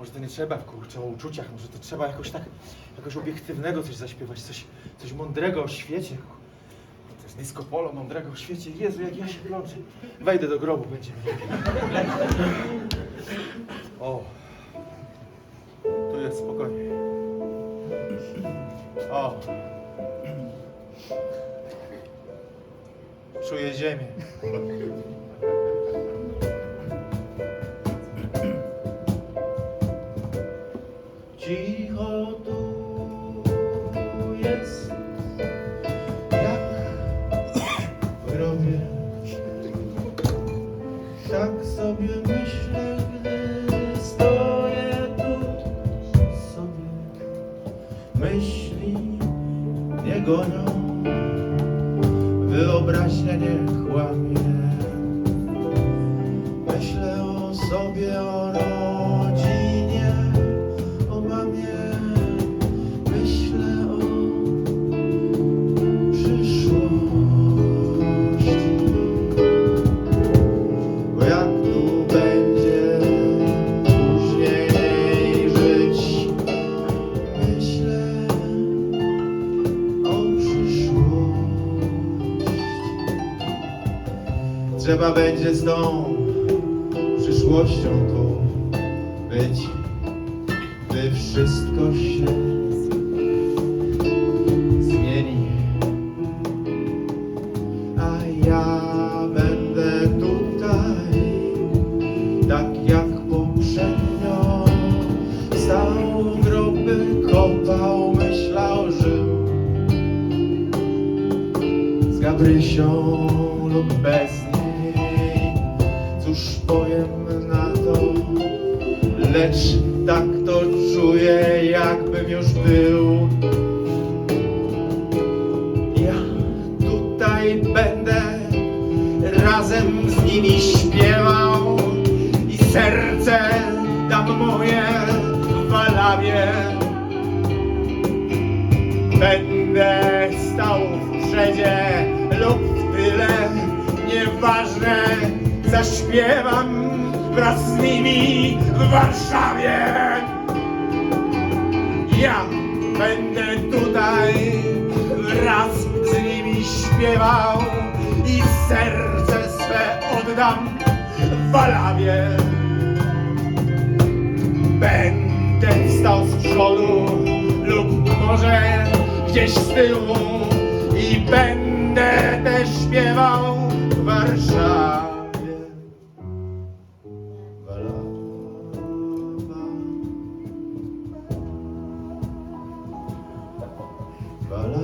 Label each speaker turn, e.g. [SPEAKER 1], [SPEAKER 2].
[SPEAKER 1] Może to nie trzeba kurczę o uczuciach, może to trzeba jakoś tak, jakoś obiektywnego coś zaśpiewać, coś, coś mądrego o świecie. To jest disco polo mądrego o świecie. Jezu, jak ja się plączę. Wejdę do grobu, będzie. O, tu jest spokojnie. O. Czuję ziemię. Cicho tu jest, jak w grobie. Tak sobie myślę, gdy stoję tu sobie. Myśli nie gonią, wyobraźnia nie kłamie. Myślę o sobie, o rodzinie, Trzeba będzie z tą przyszłością tu być, gdy wszystko się zmieni. A ja będę tutaj, tak jak poprzednio. Stał groby, kopał, myślał, żył z Gabrysią lub bez. Na to, lecz tak to czuję, jakbym już był. Ja tutaj będę razem z nimi śpiewał i serce dam moje w Walawie. Będę stał w przedzie lub w tyle, nieważne, zaśpiewam wraz z nimi w Warszawie. Ja będę tutaj wraz z nimi śpiewał i serce swe oddam w Walawie. Będę stał z przodu lub może gdzieś z tyłu i będę też śpiewał w Warszawie. But